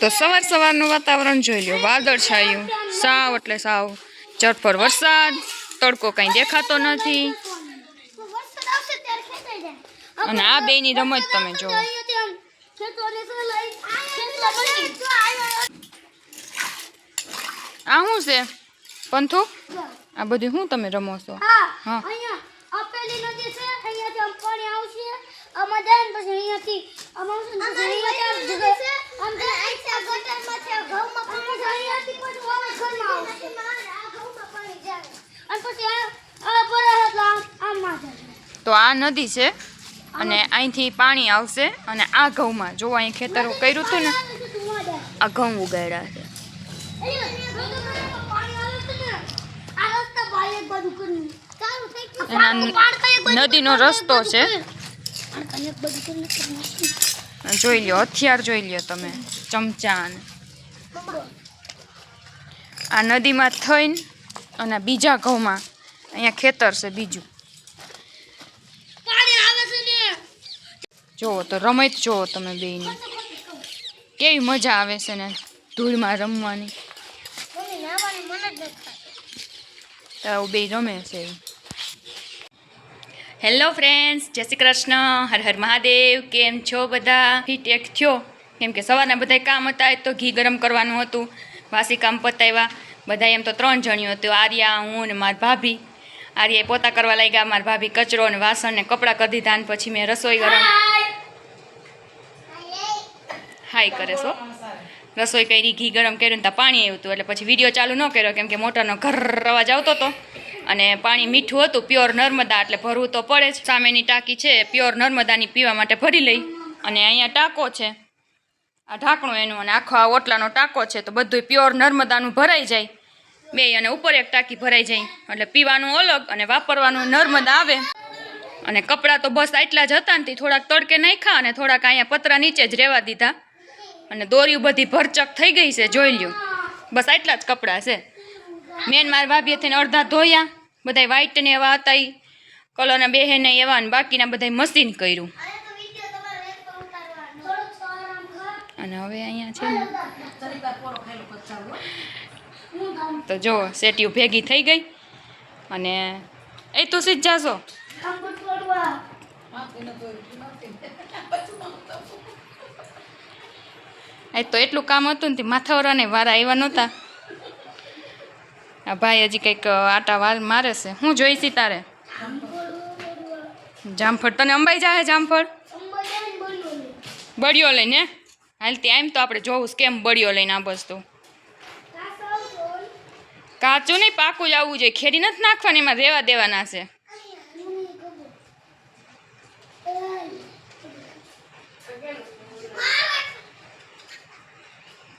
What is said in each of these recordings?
તો સવાર સવારનું વાતાવરણ જોઈ લ્યો. વાદળ છાયું. સાવ એટલે સાવ ચરફર વરસાદ. તડકો કંઈ દેખાતો નથી. અને આ બેની રમત તમે જુઓ. આ શું છે? પંથુ? આ બધું શું તમે રમો છો? હા તો આ નદી છે અને અહીંથી પાણી આવશે અને આ ઘઉંમાં. જો અહીં ખેતરો કર્યું હતું ને આ ઘઉં ઉગાડ્યા છે. એના નદીનો રસ્તો છે. જોઈ લ્યો હથિયાર જોઈ લ્યો તમે ચમચા આ નદીમાં થઈને અને બીજા ઘઉંમાં અહીંયા ખેતર છે બીજું. જુઓ તો રમત જુઓ તમે બેયની. કેવી મજા આવે છે ને ધૂળમાં રમવાની. તો બે રમે છે. હેલો ફ્રેન્ડ્સ, જય શ્રી કૃષ્ણ, હર હર મહાદેવ, કેમ છો બધા? ફિટ એક થયો. કેમ કે સવારના બધા કામ હતા તો ઘી ગરમ કરવાનું હતું, વાસી કામ પતાવ્યા બધા એમ તો ત્રણ જણીઓ હતું, આર્યા, હું ને માર ભાભી. આર્યાએ પોતા કરવા લાગ્યા, મારી ભાભી કચરો ને વાસણ ને કપડાં કરી દીધા પછી મેં રસોઈ ગરમ હાય કરે છો રસોઈ કરી, ઘી ગરમ કર્યું ને ત્યાં પાણી આવ્યું હતું, એટલે પછી વીડિયો ચાલુ ન કર્યો, કેમ કે મોટરનો ઘર અવાજ આવતો હતો. અને પાણી મીઠું હતું, પ્યોર નર્મદા એટલે ભરવું તો પડે જ. સામેની ટાંકી છે, પ્યોર નર્મદાની પીવા માટે ભરી લઈ. અને અહીંયા ટાંકો છે. આ ઢાંકણું એનું અને આખો આ ઓટલાનો ટાંકો છે, તો બધું પ્યોર નર્મદાનું ભરાઈ જાય. બે અને ઉપર એક ટાંકી ભરાઈ જાય. એટલે પીવાનું અલગ અને વાપરવાનું નર્મદા આવે. અને કપડાં તો બસ આટલા જ હતા ને થોડાક તડકે નાખ્યા અને થોડાક અહીંયા પતરા નીચે જ રહેવા દીધા. અને દોરીઓ બધી ભરચક થઈ ગઈ છે, જોઈ લ્યો. બસ આટલા જ કપડાં છે. મેન મારા ભાભીએ થઈને અડધા ધોયા. બધા વ્હાઈટ ને એવા હતા કલરના ને એવા ને બાકીના બધા મશીન કર્યું. અને હવે અહીંયા છે ને. તો જો સેટીઓ ભેગી થઈ ગઈ. અને એ તું સીધ જાશો એ તો એટલું કામ હતું ને માથાવરાને વારા આવ્યા નહોતા. આ ભાઈ હજી કંઈક આટા વાલ મારે છે. હું જોઈશી તારે? જામફળ. તને અંબાઈ જાય જામફળ? બળિયો લઈને હાલ ત્યાં તો આપણે જોવું કેમ બળિયો લઈને આ બસ તો કાચું નહીં, પાકું જ આવવું જોઈએ. ખેડી નથી નાખવાની, એમાં રેવા દેવાના છે.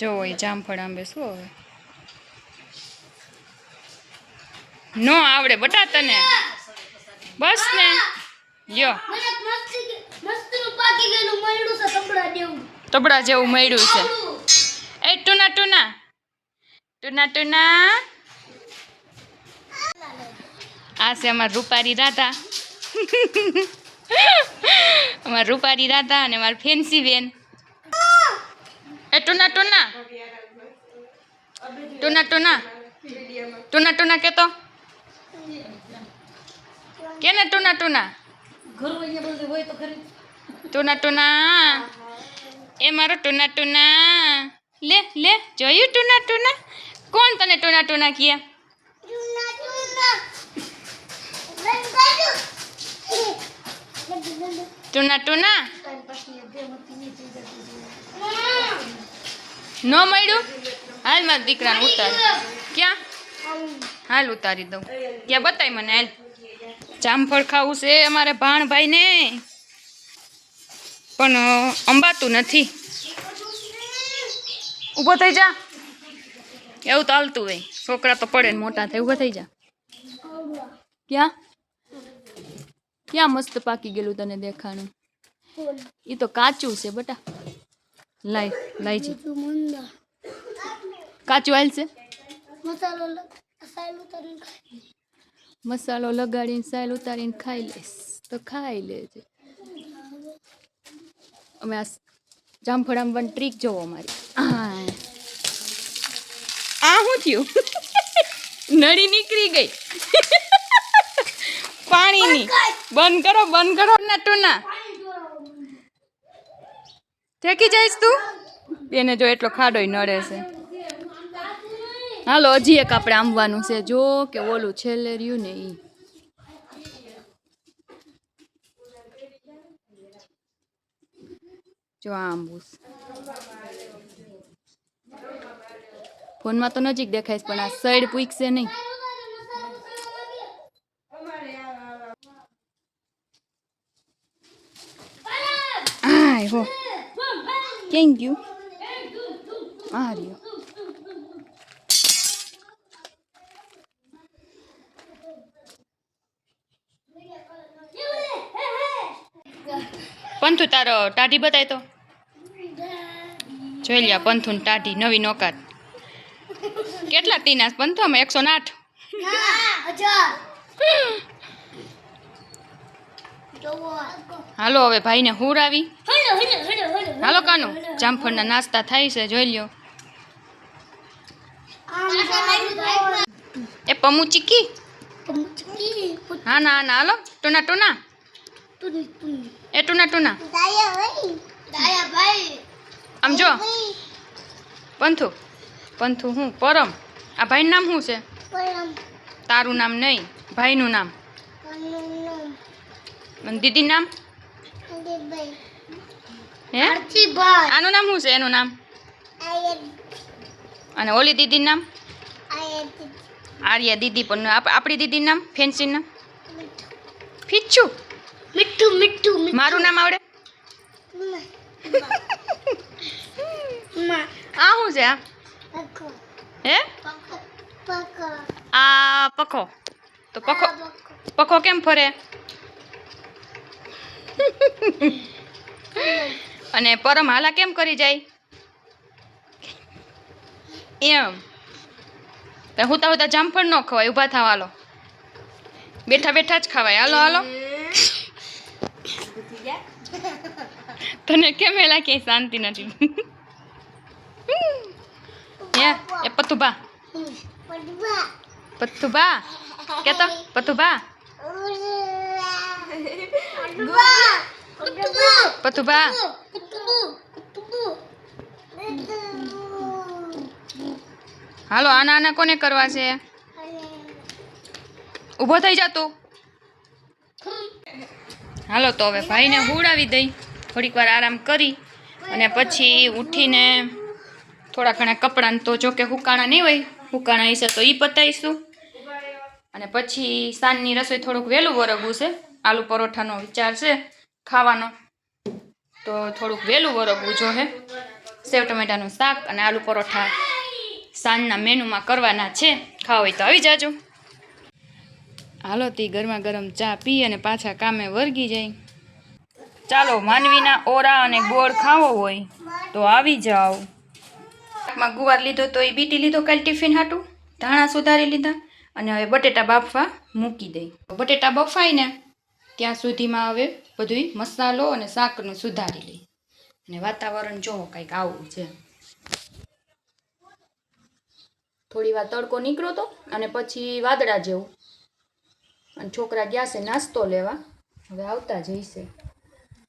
જો એ જામફળ આંબે શું હવે? નો આવડે બટા તને બસ ને. યો તબડા જેવું મળ્યું છે. એ, ટુના ટુના. ટુના ટુના. આ છે અમાર રૂપારી રાધા. અમાર રૂપારી રાધા અને અમારી ફેન્સી બેન. એ, ટુના ટુના. ટુના ટુના. ટુના ટુના કે તો કે ને ટુના ટુના ટુના ટુના. એ મારો ટુના ટુના. લે લે જોયું ટુના ટુના? કોણ તને ટુના ટુના કહે? ટુના ટુના. ન મળ્યું? હાલ મારા દીકરાને ઉતાર. ક્યાં? હાલ ઉતારી દઉં. ક્યાં બતાય મને હાલ. જામફળ ખાવું છે અમારે ભાણભાઈને. પણ અંબાતું નથી. ઊભો થઈ જા. એવું તો હાલતું હોય. છોકરા તો પડે ને મોટા થાય. ઊભો થઈ જા. ક્યાં? ક્યાં મસ્ત પાકી ગયેલું તને દેખાણું? એ તો કાચું છે બટા. લાઈ લાય જી. કાચું હાલ છે? મસાલો સાયલું મસાલો લગાડીને સાયલ ઉતારીને ખાઈ લઈશ તો ખાઈ લેજે. અમે આ જામફળ આંબવાની ટ્રીક જોવો મારી. આ આ શું થયું? નળી નીકળી ગઈ. પાણીની. બંધ કરો બંધ કરો. ના ટુના થેકી જઈશ તું? એને જો એટલો ખાડોય નડે છે. હાલો, હજી એક આપણે આંબવાનું છે. જો કે ઓલું છેલ્લે રહ્યું ને એ જો આંબુસ ફોનમાં તો નજીક દેખાઈશ પણ આ સાઈડ પૂછશે નહીં. ક્યાં ગયું? આ રહ્યો. પંથુ તારો ટાઢી બતાય તો. જોઈ લ્યા પંથુ ને ટાઢી નવી નોકાત. કેટલા તીના પંથુ અમે એકસો ને આઠ? હાલો હવે ભાઈને હુર આવી. હાલો કાનો જામફળના નાસ્તા થાય છે જોઈ લ્યો. એ પમુ ચીકી હા ના ના હાલો ટુના ટુના. એ ટુના ટુના. આમ જો. પંથુ. પંથુ હું? પરમ. આ ભાઈનું નામ શું છે? તારું નામ નહીં ભાઈનું નામ. અને દીદી નામ? હે? આનું નામ શું છે? એનું નામ? અને ઓલી દીદી નામ? આર્યા દીદી પણ આપ- આપણી દીદી નામ? ફેન્સી નામ? ફીચું મીઠું મારું નામ આવડે? આ શું છે આ? હે? આ પખો. તો પખો. પખો કેમ ફરે? અને પરમ હાલા કેમ કરી જાય? એમ. તો હુતા જામફળ ન ખવાય ઊભા થવા હાલો. બેઠા બેઠા જ ખવાય. હાલો હાલો. તને કેમ એલા કે શાંતિ નથી? એ પતુબા પથુભા કે કેતો? પતુબા પતુબા હાલો, આના આના કોને કરવા છે? ઊભો થઈ જા તું. હાલો, તો હવે ભાઈને હુડાવી દઈ. થોડીક વાર આરામ કરી અને પછી ઉઠીને થોડા ઘણા કપડાં તો જો કે હુકાણા નહીં હોય, હુકાણા હશે તો એ પતાવીશું અને પછી સાંજની રસોઈ થોડુંક વહેલું વરગવું છે. આલુ પરોઠાનો વિચાર છે ખાવાનો. તો થોડુંક વહેલું વરગવું જોહે સેવ ટમેટાનું શાક અને આલુ પરોઠા સાંજના મેનુમાં કરવાના છે. ખાવા હોય તો આવી જાજો. હાલો, તે ગરમા ગરમ ચા પી અને પાછા કામે વર્ગી જાય. ચાલો, માનવીના ઓરા અને ગોળ ખાવો હોય, તો આવી જાઓ. શાકમાં ગુવાર લીધો તો એ બીટી લીધો કાલ ટિફિન હાટું, ધાણા સુધારી લીધા અને હવે બટેટા બાફવા મૂકી દઈ. બટેટા બફાઈને ત્યાં સુધીમાં હવે બધું મસાલો અને શાકનું સુધારી લઈ. અને વાતાવરણ જોવો કંઈક આવું છે. થોડી વાર તડકો નીકળ્યો તો અને પછી વાદળા જેવું. અને છોકરા ગયા છે, નાસ્તો લેવા. હવે આવતા જઈશે.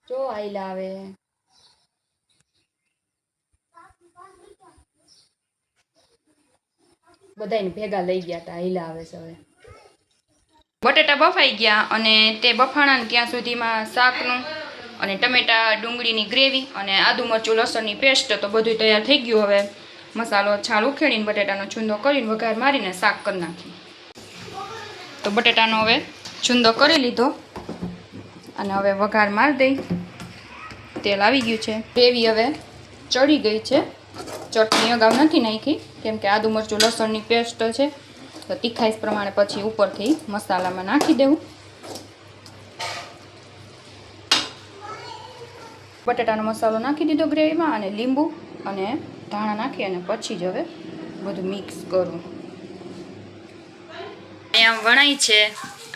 જો આઈલા આવે. બધાને ભેગા લઈ ગયા હતા આઈલા આવે છે હવે. બટેટા બફાઈ ગયા અને તે બફાણા ત્યાં સુધીમાં શાકનું અને ટમેટા ડુંગળીની ગ્રેવી અને આદુ મરચું, લસણની પેસ્ટ તો બધું તૈયાર થઈ ગયું હવે. મસાલો, છાલ ઉખેડીને બટેટાનો છુંદો કરીને વઘાર મારીને શાક કરી નાખ્યું તો બટેટાનો હવે છુંદો કરી લીધો. અને હવે વઘાર મારી દઈ. તેલ આવી ગયું છે. ગ્રેવી હવે ચડી ગઈ છે. ચટણી અગાઉ નથી નાખી, કેમ કે આદુ મરચું લસણની પેસ્ટ છે. તો તીખાઈશ પ્રમાણે પછી ઉપરથી મસાલામાં નાખી દેવું. બટેટાનો મસાલો નાખી દીધો ગ્રેવીમાં અને લીંબુ અને ધાણા નાખી અને પછી જ હવે બધું મિક્સ કરું અહીંયા વણાય છે.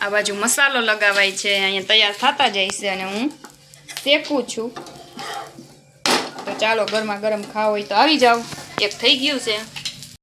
આ બાજુ મસાલો લગાવાય છે. અહીંયા તૈયાર થતા જાય છે અને હું શેકું છું. તો ચાલો ગરમા ગરમ ખાવ હોય તો આવી જાઓ એક થઈ ગયું છે.